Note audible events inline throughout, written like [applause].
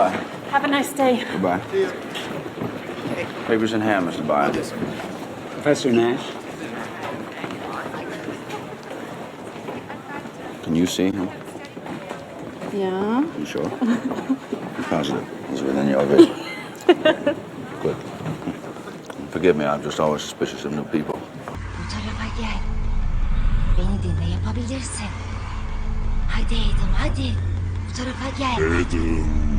Goodbye. Have a nice day. Goodbye. Papers in hand, Mr. Byer. Professor Nash? Can you see him? Yeah. You sure? I'm positive. He's within your vision. [laughs] Good. Forgive me, I'm just always suspicious of new people. Bu gel. Beni dinle yapabilirsin. Hadi Adam hadi. Bu tarafa gel.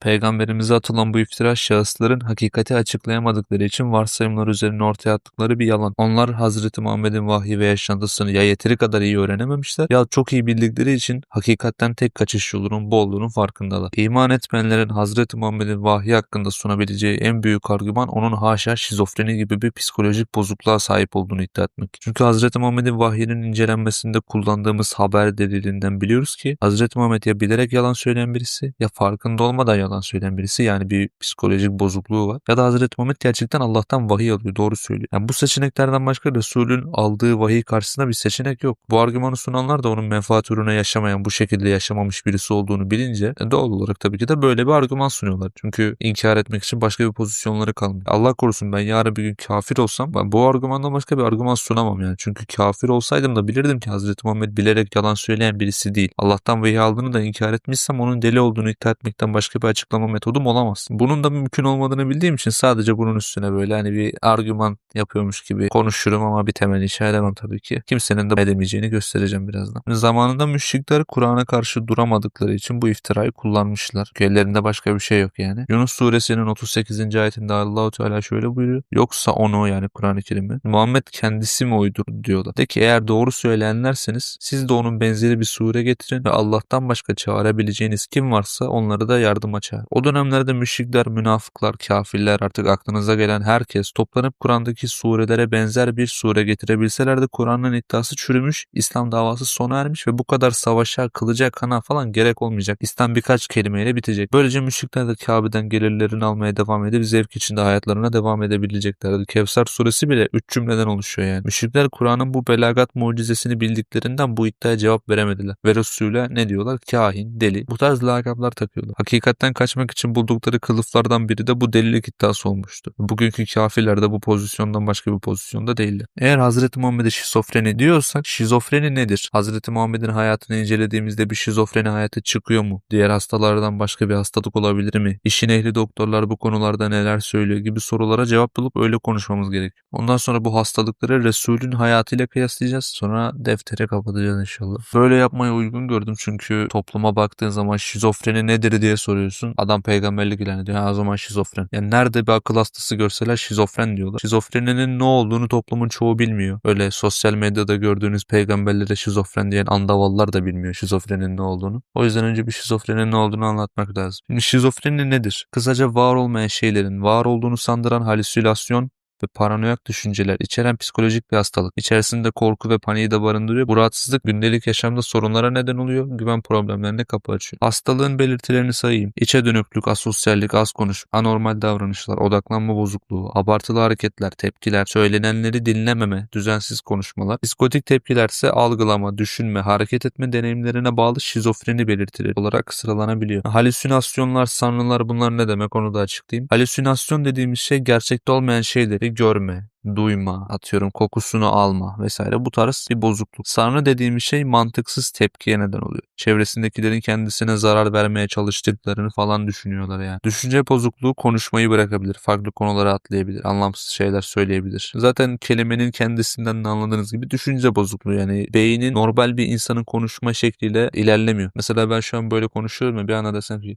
Peygamberimize atılan bu iftira şahısların hakikati açıklayamadıkları için varsayımlar üzerine ortaya attıkları bir yalan. Onlar Hazreti Muhammed'in vahyi ve yaşantısını ya yeteri kadar iyi öğrenememişler ya çok iyi bildikleri için hakikatten tek kaçış yolunun bu olduğunun farkındalar. İman etmeyenlerin Hazreti Muhammed'in vahyi hakkında sunabileceği en büyük argüman onun haşa şizofreni gibi bir psikolojik bozukluğa sahip olduğunu iddia etmek. Çünkü Hazreti Muhammed'in vahyinin incelenmesinde kullandığımız haber delilinden biliyoruz ki Hazreti Muhammed ya bilerek yalan söyleyen birisi ya farkında olmadan yalan söyleyen birisi yani bir psikolojik bozukluğu var ya da Hazreti Muhammed gerçekten Allah'tan vahiy alıyor doğru söylüyor. Yani bu seçeneklerden başka Resul'ün aldığı vahiy karşısında bir seçenek yok. Bu argümanı sunanlar da onun menfaat ürüne yaşamayan bu şekilde yaşamamış birisi olduğunu bilince e, doğal olarak tabii ki de böyle bir argüman sunuyorlar. Çünkü inkar etmek için başka bir pozisyonları kalmıyor. Allah korusun ben yarın bir gün kafir olsam ben bu argümandan başka bir argüman sunamam yani. Çünkü kafir olsaydım da bilirdim ki Hazreti Muhammed bilerek yalan söyleyen birisi değil. Allah'tan vahiy aldığını da inkar etmişsem onun deli olduğunu iddia etmekten başka bir açıklama metodum olamaz. Bunun da mümkün olmadığını bildiğim için sadece bunun üstüne böyle hani bir argüman yapıyormuş gibi konuşurum ama bir temel inşa edemem tabii ki. Kimsenin de edemeyeceğini göstereceğim birazdan. Zamanında müşrikler Kur'an'a karşı duramadıkları için bu iftirayı kullanmışlar. Ellerinde başka bir şey yok yani. Yunus suresinin 38. ayetinde Allahu Teala şöyle buyuruyor. Yoksa onu yani Kur'an-ı Kerim'i Muhammed kendisi mi uydurdu diyorlar. De ki eğer doğru söyleyenlerseniz siz de onun benzeri bir sure getirin ve Allah'tan başka çağırabileceğiniz kim varsa onları da yardıma çağır. O dönemlerde müşrikler, münafıklar, kafirler artık aklınıza gelen herkes toplanıp Kur'an'daki surelere benzer bir sure getirebilselerdi Kur'an'ın iddiası çürümüş, İslam davası sona ermiş ve bu kadar savaşa, kılıca, kana falan gerek olmayacak. İslam birkaç kelimeyle bitecek. Böylece müşrikler de Kabe'den gelirlerini almaya devam edip zevk içinde hayatlarına devam edebileceklerdi. Kevser suresi bile 3 cümleden oluşuyor yani. Müşrikler Kur'an'ın bu belagat mucizesini bildiklerinden bu iddiaya cevap veremediler. Ve Resul'e ne diyorlar? Kahin, deli. Bu tarz lakaplar takıyorlar. Hakikatten kaçmak için buldukları kılıflardan biri de bu delilik iddiası olmuştu. Bugünkü kafirler de bu pozisyondan başka bir pozisyonda değiller. Eğer Hazreti Muhammed'e şizofreni diyorsak şizofreni nedir? Hazreti Muhammed'in hayatını incelediğimizde bir şizofreni hayatı çıkıyor mu? Diğer hastalardan başka bir hastalık olabilir mi? İşin ehli doktorlar bu konularda neler söylüyor gibi sorulara cevap bulup öyle konuşmamız gerekiyor. Ondan sonra bu hastalıkları Resul'ün hayatıyla kıyaslayacağız. Sonra deftere kapatacağız inşallah. Böyle yapmayı uygun gördüm çünkü topluma baktığın zaman şizofreni nedir diye soruyorsun. Adam peygamberlik ilan ediyor. Ha, o zaman şizofren. Yani nerede bir akıl hastası görseler şizofren diyorlar. Şizofreninin ne olduğunu toplumun çoğu bilmiyor. Öyle sosyal medyada gördüğünüz peygamberlere şizofren diyen andavallar da bilmiyor şizofrenin ne olduğunu. O yüzden önce bir şizofrenin ne olduğunu anlatmak lazım. Şimdi şizofreni nedir? Kısaca var olmayan şeylerin var olduğunu sandıran halüsinasyon ve paranoyak düşünceler içeren psikolojik bir hastalık. İçerisinde korku ve paniği de barındırıyor. Bu rahatsızlık gündelik yaşamda sorunlara neden oluyor, güven problemlerine kapı açıyor. Hastalığın belirtilerini sayayım. İçe dönüklük, asosyallik, az konuşma, anormal davranışlar, odaklanma bozukluğu, abartılı hareketler, tepkiler, söylenenleri dinlememe, düzensiz konuşmalar. Psikotik tepkiler ise algılama, düşünme, hareket etme deneyimlerine bağlı şizofreni belirtileri olarak sıralanabiliyor. Halüsinasyonlar, sanrılar bunlar ne demek onu da açıklayayım. Halüsinasyon dediğimiz şey gerçekte olmayan şeyleri görme, duyma, atıyorum kokusunu alma vesaire bu tarz bir bozukluk. Sanrı dediğimiz şey mantıksız tepkiye neden oluyor. Çevresindekilerin kendisine zarar vermeye çalıştıklarını falan düşünüyorlar yani. Düşünce bozukluğu konuşmayı bırakabilir, farklı konulara atlayabilir, anlamsız şeyler söyleyebilir. Zaten kelimenin kendisinden de anladığınız gibi düşünce bozukluğu yani beynin normal bir insanın konuşma şekliyle ilerlemiyor. Mesela ben şu an böyle konuşuyorum ya bir anda desem ki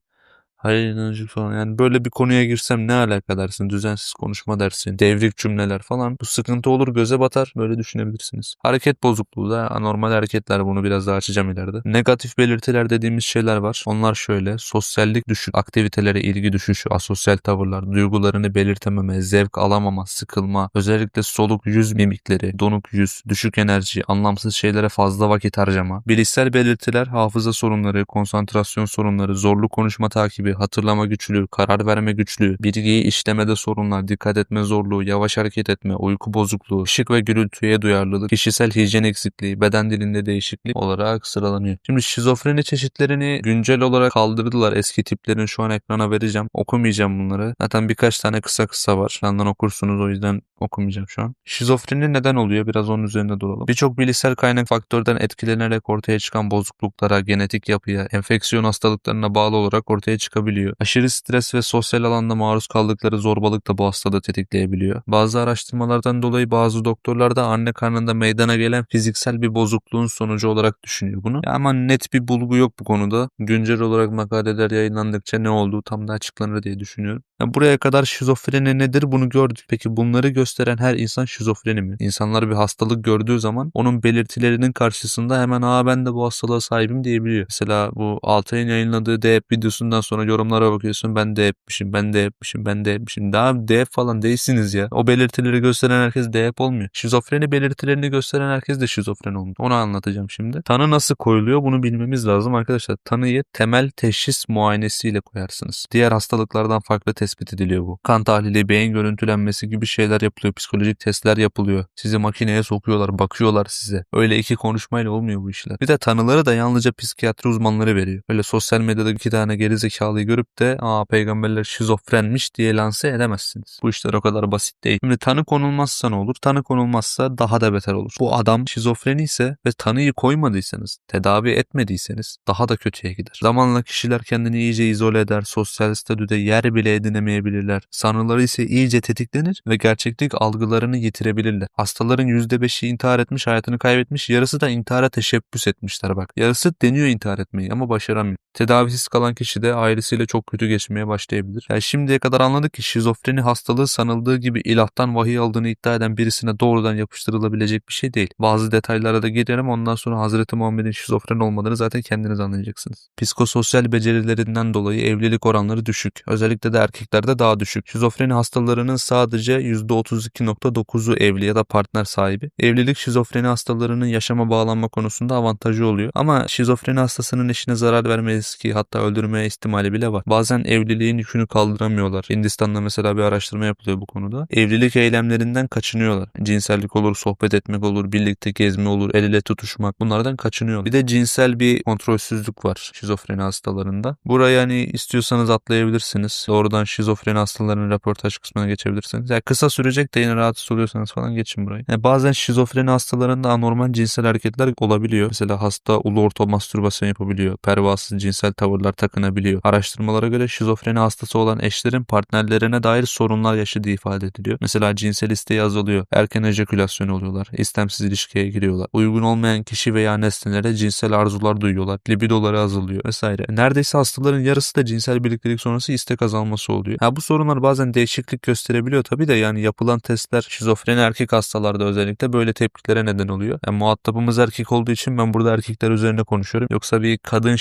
Hayır inancı falan. Yani böyle bir konuya girsem ne alaka dersin? Düzensiz konuşma dersin. Devrik cümleler falan. Bu sıkıntı olur göze batar. Böyle düşünebilirsiniz. Hareket bozukluğu da anormal hareketler. Bunu biraz daha açacağım ileride. Negatif belirtiler dediğimiz şeyler var. Onlar şöyle. Sosyallik düşük. Aktivitelere ilgi düşüşü. Asosyal tavırlar. Duygularını belirtememe. Zevk alamama. Sıkılma. Özellikle soluk yüz mimikleri. Donuk yüz. Düşük enerji. Anlamsız şeylere fazla vakit harcama. Bilişsel belirtiler hafıza sorunları, konsantrasyon sorunları, zorlu konuşma takibi, hatırlama güçlüğü, karar verme güçlüğü, bilgiyi işlemede sorunlar, dikkat etme zorluğu, yavaş hareket etme, uyku bozukluğu, ışık ve gürültüye duyarlılık, kişisel hijyen eksikliği, beden dilinde değişiklik olarak sıralanıyor. Şimdi şizofreni çeşitlerini güncel olarak kaldırdılar. Eski tiplerini şu an ekrana vereceğim. Okumayacağım bunları. Zaten birkaç tane kısa kısa var. Yandan okursunuz o yüzden okumayacağım şu an. Şizofreni neden oluyor? Biraz onun üzerinde duralım. Birçok bilişsel kaynak faktörden etkilenerek ortaya çıkan bozukluklara, genetik yapıya, enfeksiyon hastalıklarına bağlı olarak ortaya çıkabiliyor. Aşırı stres ve sosyal alanda maruz kaldıkları zorbalık da bu hastalığı tetikleyebiliyor. Bazı araştırmalardan dolayı bazı doktorlar da anne karnında meydana gelen fiziksel bir bozukluğun sonucu olarak düşünüyor bunu. Ya ama net bir bulgu yok bu konuda. Güncel olarak makaleler yayınlandıkça ne olduğu tam da açıklanır diye düşünüyorum. Ya buraya kadar şizofreni nedir bunu gördük. Peki bunları gösteren her insan şizofreni mi? İnsanlar bir hastalık gördüğü zaman onun belirtilerinin karşısında hemen aa ben de bu hastalığa sahibim diyebiliyor. Mesela bu Altay'ın yayınladığı DF videosundan sonra yorumlara bakıyorsun ben de hepmişim, ben de hepmişim, ben de hepmişim. Daha DF falan değilsiniz ya. O belirtileri gösteren herkes DF olmuyor. Şizofreni belirtilerini gösteren herkes de şizofren olmuyor. Onu anlatacağım şimdi. Tanı nasıl koyuluyor bunu bilmemiz lazım arkadaşlar. Tanıyı temel teşhis muayenesiyle koyarsınız. Diğer hastalıklardan farklı tespit ediliyor bu. Kan tahlili, beyin görüntülenmesi gibi şeyler yapılıyor. Psikolojik testler yapılıyor. Sizi makineye sokuyorlar, bakıyorlar size. Öyle iki konuşmayla olmuyor bu işler. Bir de tanıları da yalnızca psikiyatri uzmanları veriyor. Öyle sosyal medyada iki tane geri zekalıyı görüp de aa peygamberler şizofrenmiş diye lanse edemezsiniz. Bu işler o kadar basit değil. Şimdi tanı konulmazsa ne olur? Tanı konulmazsa daha da beter olur. Bu adam şizofreni ise ve tanıyı koymadıysanız, tedavi etmediyseniz daha da kötüye gider. Zamanla kişiler kendini iyice izole eder, sosyal statüde yer bile edinemeyebilirler. Sanrıları ise iyice tetiklenir ve gerçeklik algılarını yitirebilirler. Hastaların %5'i intihar etmiş, hayatını kaybetmiş, yarısı da intihara teşebbüs etmişler bak. Yarısı deniyor intihar etmeyi ama başaramıyor. Tedavisiz kalan kişi de ailesiyle çok kötü geçmeye başlayabilir. Yani şimdiye kadar anladık ki şizofreni hastalığı sanıldığı gibi ilahtan vahiy aldığını iddia eden birisine doğrudan yapıştırılabilecek bir şey değil. Bazı detaylara da girerim ondan sonra Hazreti Muhammed'in şizofren olmadığını zaten kendiniz anlayacaksınız. Psikososyal becerilerinden dolayı evlilik oranları düşük. Özellikle de erkeklerde daha düşük. Şizofreni hastalarının sadece %32.9'u evli ya da partner sahibi. Evlilik şizofreni hastalarının yaşama bağlanma konusunda avantajı oluyor. Ama şizofreni hastasının eşine zarar verme riski hatta öldürme ihtimali bile var. Bazen evliliğin yükünü kaldıramıyorlar. Hindistan'da mesela bir araştırma yapılıyor bu konuda. Evlilik eylemlerinden kaçınıyorlar. Cinsellik olur, sohbet etmek olur, birlikte gezme olur, el ele tutuşmak bunlardan kaçınıyorlar. Bir de cinsel bir kontrolsüzlük var şizofreni hastalarında. Burayı hani istiyorsanız atlayabilirsiniz. Doğrudan şizofreni hastalarının röportaj kısmına geçebilirsiniz. Yani kısa sürecek de yine rahatsız oluyorsanız falan geçin burayı. Yani bazen şizofreni hastalarında anormal cinsel hareketler olabiliyor. Mesela hasta ulu orta mastürbasyon yapabiliyor. Pervasız cinsel tavırlar takınabiliyor. Araştırmalara göre şizofreni hastası olan eşlerin partnerlerine dair sorunlar yaşadığı ifade ediliyor. Mesela cinsel isteği azalıyor. Erken ejekülasyon oluyorlar. istemsiz ilişkiye giriyorlar. Uygun olmayan kişi veya nesnelere cinsel arzular duyuyorlar. Libidoları azalıyor vesaire. Neredeyse hastaların yarısı da cinsel birliktelik sonrası istek azalması oluyor. Ha bu sorunlar bazen değişiklik gösterebiliyor tabii de yani yapılan testler şizofreni erkek hastalarda özellikle böyle tepkilere neden oluyor. Yani muhatabımız erkek olduğu için ben burada erkekler üzerine konuşuyorum. Yoksa bir kadın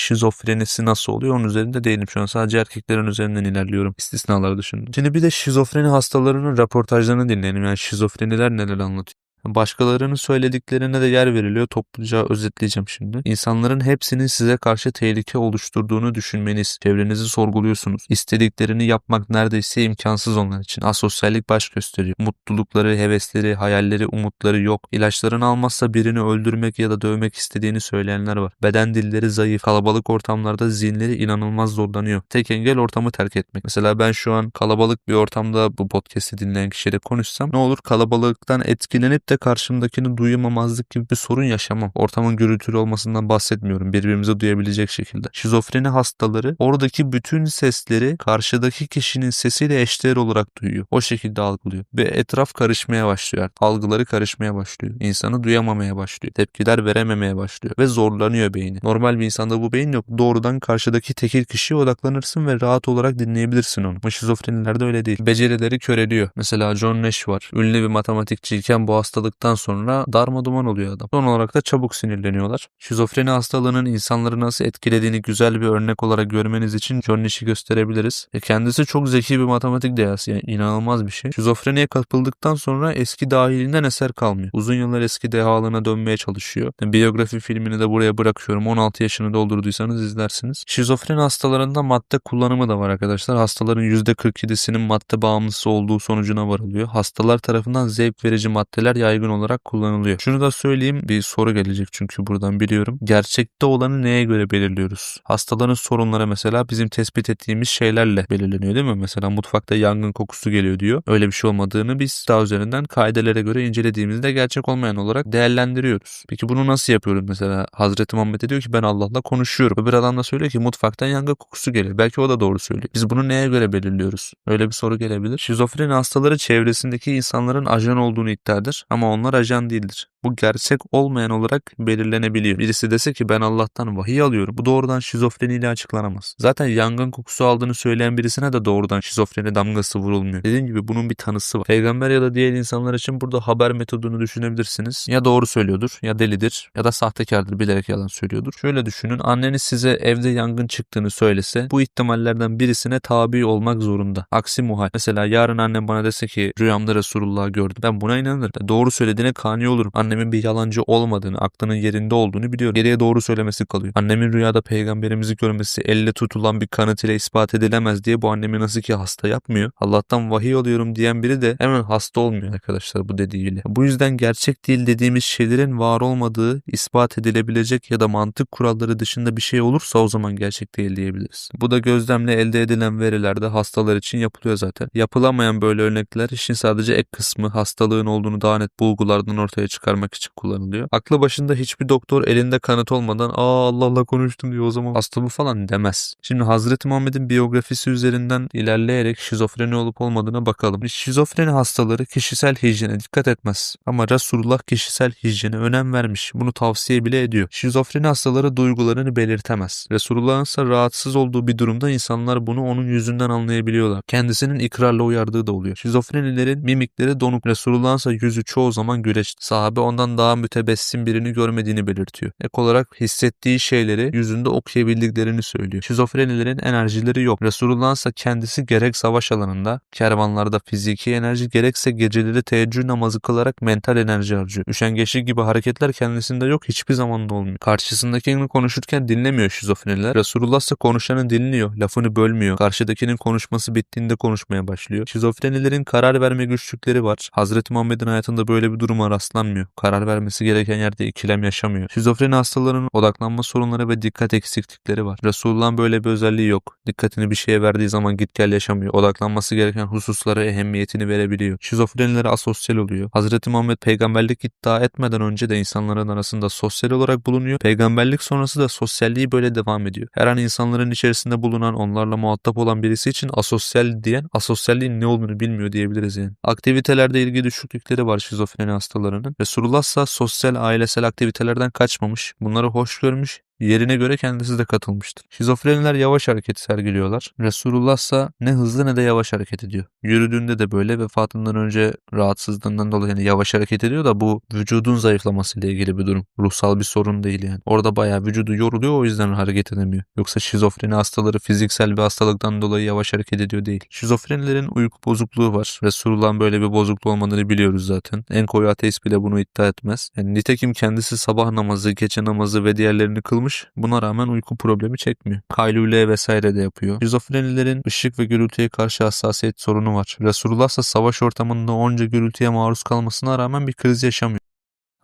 şizofrenisi nasıl oluyor onun üzerinde değilim şu an. Sadece erkeklerin üzerinden ilerliyorum. İstisnalar dışında. Şimdi bir de şizofreni hastalarının röportajlarını dinleyelim. Yani şizofreniler neler anlatıyor. Başkalarının söylediklerine de yer veriliyor. Topluca özetleyeceğim şimdi. İnsanların hepsinin size karşı tehlike oluşturduğunu düşünmeniz. Çevrenizi sorguluyorsunuz. İstediklerini yapmak neredeyse imkansız onlar için. Asosyallik baş gösteriyor. Mutlulukları, hevesleri, hayalleri, umutları yok. İlaçlarını almazsa birini öldürmek ya da dövmek istediğini söyleyenler var. Beden dilleri zayıf. Kalabalık ortamlarda zihinleri inanılmaz zorlanıyor. Tek engel ortamı terk etmek. Mesela ben şu an kalabalık bir ortamda bu podcast'i dinleyen kişiyle konuşsam ne olur kalabalıktan etkilenip karşımdakini duyamamazlık gibi bir sorun yaşamam. Ortamın gürültülü olmasından bahsetmiyorum. Birbirimizi duyabilecek şekilde. Şizofreni hastaları oradaki bütün sesleri karşıdaki kişinin sesiyle eşdeğer olarak duyuyor. O şekilde algılıyor. Ve etraf karışmaya başlıyor. Algıları karışmaya başlıyor. İnsanı duyamamaya başlıyor. Tepkiler verememeye başlıyor. Ve zorlanıyor beyni. Normal bir insanda bu beyin yok. Doğrudan karşıdaki tekil kişiye odaklanırsın ve rahat olarak dinleyebilirsin onu. Ama şizofrenilerde öyle değil. Becerileri köreliyor. Mesela John Nash var. Ünlü bir matematikçiyken bu hastalık hastalıktan sonra darma duman oluyor adam. Son olarak da çabuk sinirleniyorlar. Şizofreni hastalığının insanları nasıl etkilediğini güzel bir örnek olarak görmeniz için John Nash'i gösterebiliriz. E kendisi çok zeki bir matematik dehası yani inanılmaz bir şey. Şizofreniye kapıldıktan sonra eski dahilinden eser kalmıyor. Uzun yıllar eski dehalığına dönmeye çalışıyor. Yani biyografi filmini de buraya bırakıyorum. 16 yaşını doldurduysanız izlersiniz. Şizofreni hastalarında madde kullanımı da var arkadaşlar. Hastaların %47'sinin madde bağımlısı olduğu sonucuna varılıyor. Hastalar tarafından zevk verici maddeler yaygın olarak kullanılıyor. Şunu da söyleyeyim bir soru gelecek çünkü buradan biliyorum. Gerçekte olanı neye göre belirliyoruz? Hastaların sorunları mesela bizim tespit ettiğimiz şeylerle belirleniyor değil mi? Mesela mutfakta yangın kokusu geliyor diyor. Öyle bir şey olmadığını biz daha üzerinden kaidelere göre incelediğimizde gerçek olmayan olarak değerlendiriyoruz. Peki bunu nasıl yapıyoruz mesela? Hazreti Muhammed diyor ki ben Allah'la konuşuyorum. Öbür adam da söylüyor ki mutfaktan yangın kokusu geliyor. Belki o da doğru söylüyor. Biz bunu neye göre belirliyoruz? Öyle bir soru gelebilir. Şizofreni hastaları çevresindeki insanların ajan olduğunu iddia eder ama onlar ajan değildir. Bu gerçek olmayan olarak belirlenebiliyor. Birisi dese ki ben Allah'tan vahiy alıyorum. Bu doğrudan şizofreniyle açıklanamaz. Zaten yangın kokusu aldığını söyleyen birisine de doğrudan şizofreni damgası vurulmuyor. Dediğim gibi bunun bir tanısı var. Peygamber ya da diğer insanlar için burada haber metodunu düşünebilirsiniz. Ya doğru söylüyordur ya delidir ya da sahtekardır bilerek yalan söylüyordur. Şöyle düşünün anneniz size evde yangın çıktığını söylese bu ihtimallerden birisine tabi olmak zorunda. Aksi muhal. Mesela yarın annem bana dese ki rüyamda Resulullah'ı gördüm. Ben buna inanırım. Doğru söylediğine kani olurum. Annemin bir yalancı olmadığını, aklının yerinde olduğunu biliyorum. Geriye doğru söylemesi kalıyor. Annemin rüyada peygamberimizi görmesi elle tutulan bir kanıt ile ispat edilemez diye bu annemi nasıl ki hasta yapmıyor. Allah'tan vahiy alıyorum diyen biri de hemen hasta olmuyor arkadaşlar bu dediğiyle. Bu yüzden gerçek değil dediğimiz şeylerin var olmadığı ispat edilebilecek ya da mantık kuralları dışında bir şey olursa o zaman gerçek değil diyebiliriz. Bu da gözlemle elde edilen verilerde hastalar için yapılıyor zaten. Yapılamayan böyle örnekler işin sadece ek kısmı hastalığın olduğunu daha net bulgulardan ortaya çıkarmak için kullanılıyor. Aklı başında hiçbir doktor elinde kanıt olmadan aa Allah Allah konuştum diyor o zaman hasta bu falan demez. Şimdi Hazreti Muhammed'in biyografisi üzerinden ilerleyerek şizofreni olup olmadığına bakalım. Şizofreni hastaları kişisel hijyene dikkat etmez. Ama Resulullah kişisel hijyene önem vermiş. Bunu tavsiye bile ediyor. Şizofreni hastaları duygularını belirtemez. Resulullah'ın ise rahatsız olduğu bir durumda insanlar bunu onun yüzünden anlayabiliyorlar. Kendisinin ikrarla uyardığı da oluyor. Şizofrenilerin mimikleri donuk. Resulullah'ın ise yüzü çoğu zaman güleç. Sahabe ondan daha mütebessim birini görmediğini belirtiyor. Ek olarak hissettiği şeyleri yüzünde okuyabildiklerini söylüyor. Şizofrenilerin enerjileri yok. Resulullah ise kendisi gerek savaş alanında, kervanlarda fiziki enerji gerekse geceleri teheccüd namazı kılarak mental enerji harcıyor. Üşengeçlik gibi hareketler kendisinde yok hiçbir zaman da olmuyor. Karşısındakini konuşurken dinlemiyor şizofreniler. Resulullah ise konuşanı dinliyor, lafını bölmüyor. Karşıdakinin konuşması bittiğinde konuşmaya başlıyor. Şizofrenilerin karar verme güçlükleri var. Hazreti Muhammed'in hayatında böyle bir duruma rastlanmıyor. Karar vermesi gereken yerde ikilem yaşamıyor. Şizofreni hastalarının odaklanma sorunları ve dikkat eksiklikleri var. Resulullah'ın böyle bir özelliği yok. Dikkatini bir şeye verdiği zaman git gel yaşamıyor. Odaklanması gereken hususlara ehemmiyetini verebiliyor. Şizofreniler asosyal oluyor. Hazreti Muhammed peygamberlik iddia etmeden önce de insanların arasında sosyal olarak bulunuyor. Peygamberlik sonrası da sosyalliği böyle devam ediyor. Her an insanların içerisinde bulunan, onlarla muhatap olan birisi için asosyal diyen, asosyalliğin ne olduğunu bilmiyor diyebiliriz yani. Aktivitelerde ilgi düşüklükleri var şizofreni hastalarının. Resulullah ise sosyal ailesel aktivitelerden kaçmamış, bunları hoş görmüş yerine göre kendisi de katılmıştır. Şizofreniler yavaş hareket sergiliyorlar. Resulullah ise ne hızlı ne de yavaş hareket ediyor. Yürüdüğünde de böyle vefatından önce rahatsızlığından dolayı yani yavaş hareket ediyor da bu vücudun zayıflamasıyla ilgili bir durum. Ruhsal bir sorun değil yani. Orada bayağı vücudu yoruluyor o yüzden hareket edemiyor. Yoksa şizofreni hastaları fiziksel bir hastalıktan dolayı yavaş hareket ediyor değil. Şizofrenilerin uyku bozukluğu var. Resulullah'ın böyle bir bozukluğu olmadığını biliyoruz zaten. En koyu ateist bile bunu iddia etmez. Yani nitekim kendisi sabah namazı, gece namazı ve diğerlerini kılmış Buna rağmen uyku problemi çekmiyor. Kaylule vesaire de yapıyor. Şizofrenilerin ışık ve gürültüye karşı hassasiyet sorunu var. Resulullah ise savaş ortamında onca gürültüye maruz kalmasına rağmen bir kriz yaşamıyor.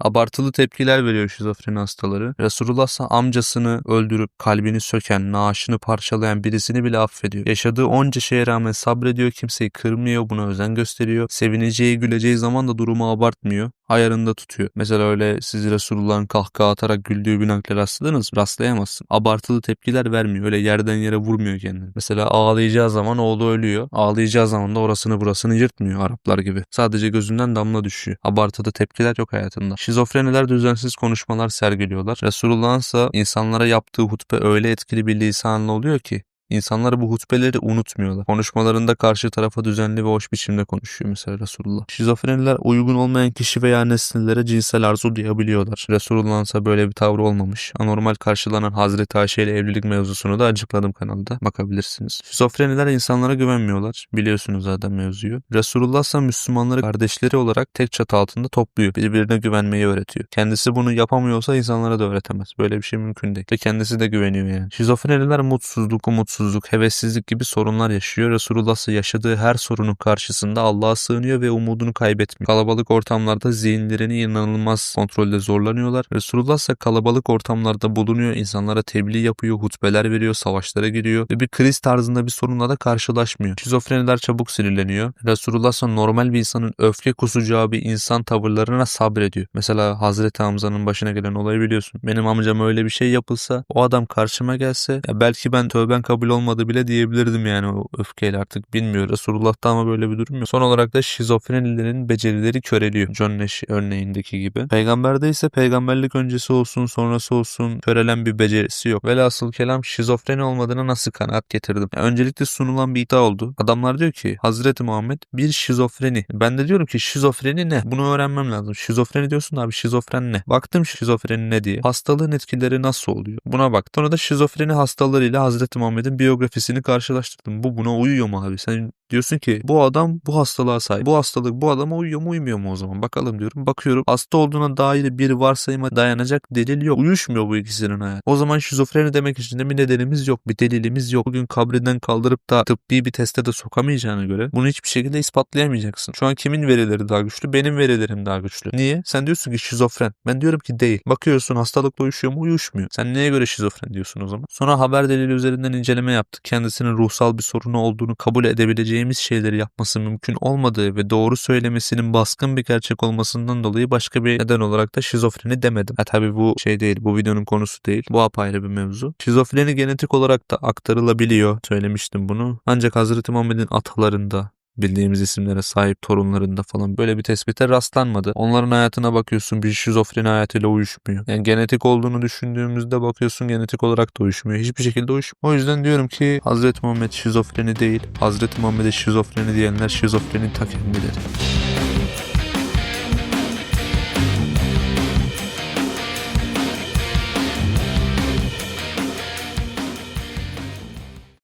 Abartılı tepkiler veriyor şizofreni hastaları. Resulullah ise amcasını öldürüp kalbini söken, naaşını parçalayan birisini bile affediyor. Yaşadığı onca şeye rağmen sabrediyor, kimseyi kırmıyor, buna özen gösteriyor. Sevineceği, güleceği zaman da durumu abartmıyor. Ayarında tutuyor. Mesela öyle siz Resulullah'ın kahkaha atarak güldüğü bir nakle rastladınız? Rastlayamazsın. Abartılı tepkiler vermiyor. Öyle yerden yere vurmuyor kendini. Mesela ağlayacağı zaman oğlu ölüyor. Ağlayacağı zaman da orasını burasını yırtmıyor Araplar gibi. Sadece gözünden damla düşüyor. Abartılı tepkiler yok hayatında. Şizofreniler düzensiz konuşmalar sergiliyorlar. Resulullah'ın ise insanlara yaptığı hutbe öyle etkili bir lisanla oluyor ki İnsanlar bu hutbeleri unutmuyorlar. Konuşmalarında karşı tarafa düzenli ve hoş biçimde konuşuyor mesela Resulullah. Şizofreniler uygun olmayan kişi veya nesnelere cinsel arzu duyabiliyorlar. Resulullah'ın ise böyle bir tavrı olmamış. Anormal karşılanan Hazreti Ayşe ile evlilik mevzusunu da açıkladım kanalda. Bakabilirsiniz. Şizofreniler insanlara güvenmiyorlar. Biliyorsunuz zaten mevzuyu. Resulullah ise Müslümanları kardeşleri olarak tek çatı altında topluyor. Birbirine güvenmeyi öğretiyor. Kendisi bunu yapamıyorsa insanlara da öğretemez. Böyle bir şey mümkün değil. Ve kendisi de güveniyor yani. Şizofreniler mutsuzluk, umutsuzluk, hevessizlik gibi sorunlar yaşıyor. Resulullah yaşadığı her sorunun karşısında Allah'a sığınıyor ve umudunu kaybetmiyor. Kalabalık ortamlarda zihinlerini inanılmaz kontrolde zorlanıyorlar. Resulullah ise kalabalık ortamlarda bulunuyor. insanlara tebliğ yapıyor, hutbeler veriyor, savaşlara giriyor ve bir kriz tarzında bir sorunla da karşılaşmıyor. Şizofreniler çabuk sinirleniyor. Resulullah ise normal bir insanın öfke kusacağı bir insan tavırlarına sabrediyor. Mesela Hazreti Hamza'nın başına gelen olayı biliyorsun. Benim amcama öyle bir şey yapılsa o adam karşıma gelse ya belki ben tövben kabul olmadı bile diyebilirdim yani o öfkeyle artık bilmiyor. Resulullah'ta ama böyle bir durum yok. Son olarak da şizofrenilerin becerileri köreliyor. John Nash örneğindeki gibi. Peygamberde ise peygamberlik öncesi olsun sonrası olsun körelen bir becerisi yok. Velhasıl kelam şizofreni olmadığına nasıl kanaat getirdim. Ya öncelikle sunulan bir iddia oldu. Adamlar diyor ki Hazreti Muhammed bir şizofreni. Ben de diyorum ki şizofreni ne? Bunu öğrenmem lazım. Şizofreni diyorsun abi şizofren ne? Baktım şizofreni ne diye. Hastalığın etkileri nasıl oluyor? Buna bak. Sonra da şizofreni hastalarıyla Hazreti Muhammed'in biyografisini karşılaştırdım. Bu buna uyuyor mu abi? Sen diyorsun ki bu adam bu hastalığa sahip. Bu hastalık bu adama uyuyor mu uymuyor mu o zaman? Bakalım diyorum. Bakıyorum hasta olduğuna dair bir varsayıma dayanacak delil yok. Uyuşmuyor bu ikisinin hayatı. O zaman şizofreni demek için de bir nedenimiz yok. Bir delilimiz yok. Bugün kabrinden kaldırıp da tıbbi bir teste de sokamayacağına göre bunu hiçbir şekilde ispatlayamayacaksın. Şu an kimin verileri daha güçlü? Benim verilerim daha güçlü. Niye? Sen diyorsun ki şizofren. Ben diyorum ki değil. Bakıyorsun hastalıkla uyuşuyor mu? Uyuşmuyor. Sen neye göre şizofren diyorsun o zaman? Sonra haber delili üzerinden inceleme yaptık. Kendisinin ruhsal bir sorunu olduğunu kabul edebileceğimiz şeyleri yapması mümkün olmadığı ve doğru söylemesinin baskın bir gerçek olmasından dolayı başka bir neden olarak da şizofreni demedim. Ha tabii bu şey değil. Bu videonun konusu değil. Bu apayrı bir mevzu. Şizofreni genetik olarak da aktarılabiliyor. Söylemiştim bunu. Ancak Hazreti Muhammed'in atalarında bildiğimiz isimlere sahip torunlarında falan böyle bir tespite rastlanmadı. Onların hayatına bakıyorsun bir şizofreni hayatıyla uyuşmuyor. Yani genetik olduğunu düşündüğümüzde bakıyorsun genetik olarak da uyuşmuyor. Hiçbir şekilde uyuşmuyor. O yüzden diyorum ki Hazreti Muhammed şizofreni değil. Hazreti Muhammed'e şizofreni diyenler şizofrenin ta kendileri.